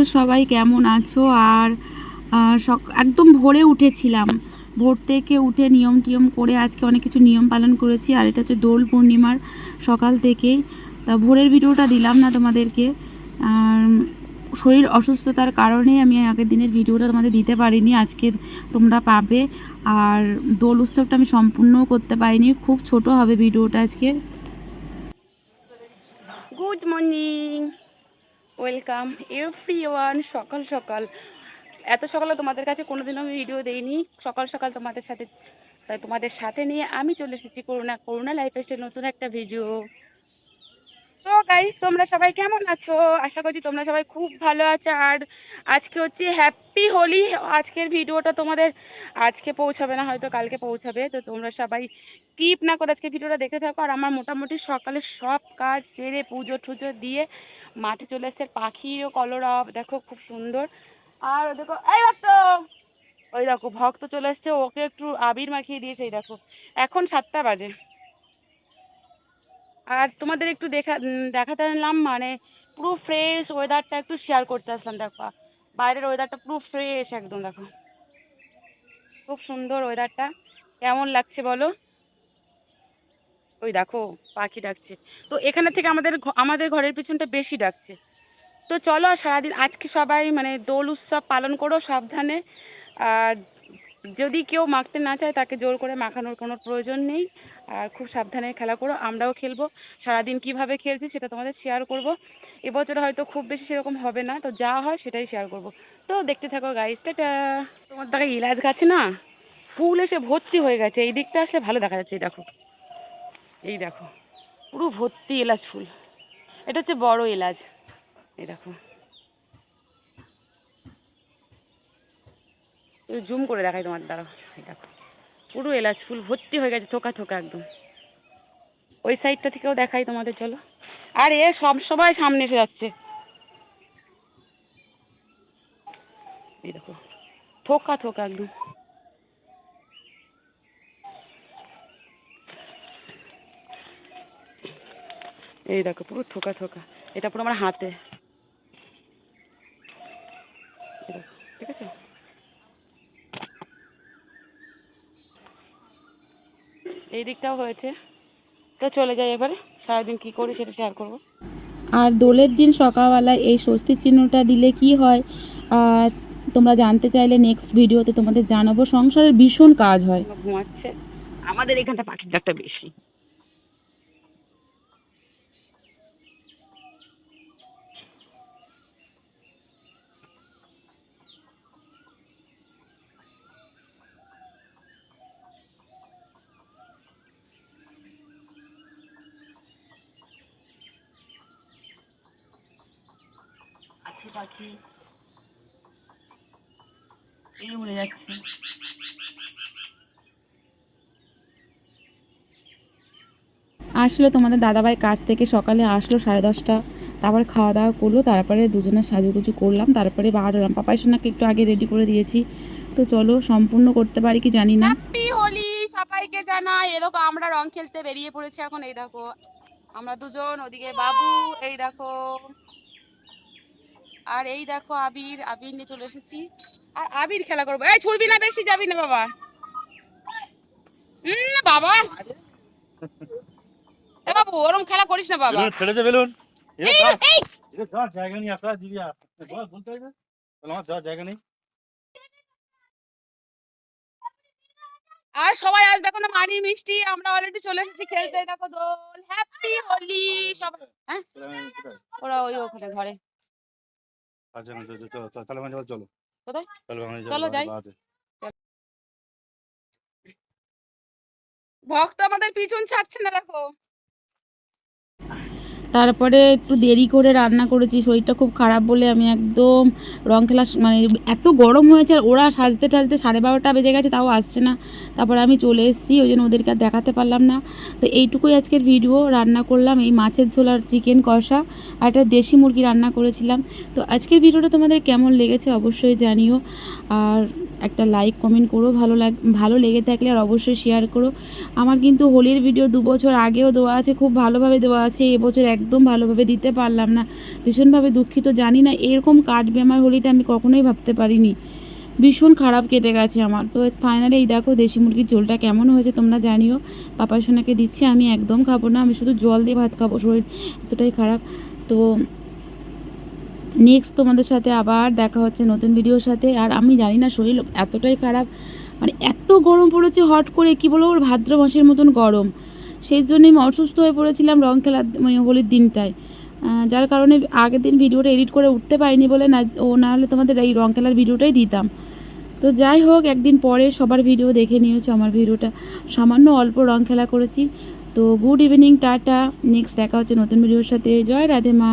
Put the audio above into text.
তো সবাই কেমন আছো? আর সক- একদম ভোরে উঠেছিলাম। ভোর থেকে উঠে নিয়ম টিয়ম করে আজকে অনেক কিছু নিয়ম পালন করেছি। আর এটা হচ্ছে দোল পূর্ণিমার সকাল থেকেই। তা ভোরের ভিডিওটা দিলাম না তোমাদেরকে। আর, শরীর অসুস্থতার কারণে আমি আগের দিনের ভিডিওটা তোমাদের দিতে পারিনি। আজকে তোমরা পাবে। আর, দোল উৎসবটা আমি সম্পূর্ণও করতে পারিনি। খুব ছোট হবে ভিডিওটা আজকে। Good morning welcome everyone সকাল সকাল। এত সকালে তোমাদের কাছে কোনোদিনও আমি ভিডিও দেইনি। সকাল সকাল তোমাদের সাথে তোমাদের সাথে নিয়ে আমি চলে এসেছি করোনা করোনা লাইফ স্টাইল নতুন একটা ভিডিও তো গাইস তোমরা সবাই কেমন আছো? আশা করছি তোমরা সবাই খুব ভালো আছো। আর আজকে হচ্ছে হ্যাপি হোলি আজকের ভিডিওটা তোমাদের আজকে পৌঁছাবে না, হয়তো কালকে পৌঁছাবে। তো তোমরা সবাই স্কিপ না করে আজকে ভিডিওটা দেখে থাকো। আর আমার মোটামুটি সকালে সব কাজ সেরে পুজো টুজো দিয়ে মাঠে চলে এসছে পাখিরও কলরব। দেখো, খুব সুন্দর। আর দেখো, এই দেখো ওই দেখো, ভক্ত চলে এসছে। ওকে একটু আবির মাখিয়ে দিয়েছে, এই দেখো। এখন সাতটা বাজে। আর তোমাদের একটু দেখা দেখাতে আনলাম মানে পুরো ফ্রেশ ওয়েদারটা একটু শেয়ার করতে আসলাম, দেখো। বাইরের ওয়েদারটা পুরো ফ্রেশ একদম, দেখো। খুব সুন্দর ওয়েদারটা কেমন লাগছে বলো? ওই দেখো, পাখি ডাকছে। তো এখানে থেকে আমাদের আমাদের ঘরের পিছনটা বেশি ডাকছে। তো চলো, সারাদিন আজকে সবাই মানে দোল উৎসব পালন করো, সাবধানে। আর যদি কেউ মাখতে না চায়, তাকে জোর করে মাখানোর কোনো প্রয়োজন নেই। আর খুব সাবধানে খেলা করো, আমরাও খেলব। সারাদিন কীভাবে খেলছি সেটা তোমাদের শেয়ার করব। এবছর হয়তো খুব বেশি সেরকম হবে না, তো যা হয় সেটাই শেয়ার করব। তো দেখতে থাকো গাইস টাটা! তোমার দেখা ইলাচ গাছে না? ফুল এসে ভর্তি হয়ে গেছে, এই দিকটা আসলে ভালো দেখা যাচ্ছে, এই দেখো। এই দেখো, পুরো ভর্তি এলাচ ফুল। এটা হচ্ছে বড় এলাচ। এই দেখো। জুম করে দেখাই তোমার দ্বারা দেখো। পুরো এলাচ ফুল ভর্তি হয়ে গেছে থোকা থোকা একদম। ওই সাইডটা থেকেও দেখাই তোমাদের চলো। আর এ সব সময় সামনে এসে যাচ্ছে। এই দেখো থোকা থোকা একদম। এই দেখো পুরো থোকা থোকা। এটা পুরো আমার হাতে। দেখো, ঠিক আছে এই দিকটাও হয়েছে। তো চলে যাই এবারে সারাদিন কি করি সেটা শেয়ার করব। আর দোলের দিন সকালবেলায় এই স্বস্তির চিহ্নটা দিলে কি হয়? তোমরা জানতে চাইলে নেক্সট ভিডিওতে তোমাদের জানাব। সংসারের ভীষণ কাজ হয়। ঘুমাচ্ছে। আমাদের এখানটা পাখির ডাকটা বেশি। পাখি। এই উড়ে যাচ্ছে। আসলে তোমাদের দাদাভাই কাজ থেকে সকালে আসলো সাড়ে দশটা। তারপর খাওয়া দাওয়া করল তারপরে দুজনে সাজুগুজু করলাম। তারপরে বার হলাম পাপাই সোনাকে একটু আগে রেডি করে দিয়েছি। তো চলো সম্পূর্ণ করতে পারি কি জানি না। হ্যাপি হোলি সবাইকে জানাই। এই দেখো আমরা রং খেলতে বেরিয়ে পড়েছি এখন। এই দেখো আমরা দুজন ওদিকে বাবু এই দেখো। আর এই দেখো আবির আবির নিয়ে চলে এসেছি। আর আবির খেলা করব। এই ছুড়বি না বেশি যাবি না বাবা। হুম বাবা। এ বাবু ওরম খেলা করিস না বাবা। বেলুন ফেলেছে বেলুন। এই, এই, ধর, জায়গা নেই আসা দিবি আর। বল বলতে হবে বল আমার যাওয়ার জায়গা নেই। আর সবাই আসবে এখন মানি মিষ্টি আমরা অলরেডি চলে এসেছি খেলতে। দেখো দোল হ্যাপি হোলি সবাই। হ্যাঁ? কোথায়? ওরা ওই ওখানে ঘরে। আচ্ছা চলো, তাহলে চলো কোথায়? চলো যাই। ভক্ত আমাদের পিছন ছাড়ছে না দেখো তারপরে একটু দেরি করে রান্না করেছি, শরীরটা খুব খারাপ বলে আমি একদম রং খেলা মানে এত গরম হয়েছে আর ওরা সাজতে টাজতে সাড়ে বারোটা বেজে গেছে, তাও আসছে না। তারপরে আমি চলে এসেছি, ওই জন্য ওদেরকে দেখাতে পারলাম না। তো এইটুকুই আজকের ভিডিও রান্না করলাম এই মাছের ঝোল আর চিকেন কষা আর একটা দেশি মুরগি রান্না করেছিলাম। তো আজকের ভিডিওটা তোমাদের কেমন লেগেছে অবশ্যই জানিও। আর একটা লাইক কমেন্ট করো, ভালো লাগ, ভালো লেগে থাকলে আর অবশ্যই শেয়ার করো। আমার কিন্তু হোলির ভিডিও দু বছর আগেও দেওয়া আছে, খুব ভালোভাবে দেওয়া আছে এবছর একদম ভালোভাবে দিতে পারলাম না। ভীষণভাবে দুঃখিত, জানি না এরকম কাটবে আমার হোলিটা, আমি কখনোই ভাবতে পারিনি। ভীষণ খারাপ কেটে গেছে আমার। তো ফাইনালি এই দেখো, দেশি মুরগির ঝোলটা কেমন হয়েছে তোমরা জানিও। পাপা সোনাকে দিচ্ছি, আমি একদম খাব না, আমি শুধু জল দিয়ে ভাত খাব, শরীর এতটাই খারাপ। তো নেক্সট তোমাদের সাথে আবার দেখা হচ্ছে নতুন ভিডিওর সাথে। আর আমি জানি না, শরীর এতটাই খারাপ। মানে এত গরম পড়েছে হট করে, কি বলব, ওর ভাদ্র মাসের মতন গরম। সেই জন্যই আমি অসুস্থ হয়ে পড়েছিলাম রং খেলার মানে হোলির দিনটায়। যার কারণে আগের দিন ভিডিওটা এডিট করে উঠতে পারিনি বলে না, ও না হলে তোমাদের এই রং খেলার ভিডিওটাই দিতাম। তো যাই হোক, একদিন পরে সবার ভিডিও দেখে নিয়েছো আমার ভিডিওটা সামান্য অল্প রং খেলা করেছি। তো গুড ইভিনিং টাটা। নেক্সট দেখা হচ্ছে নতুন ভিডিওর সাথে। জয় রাধে মা।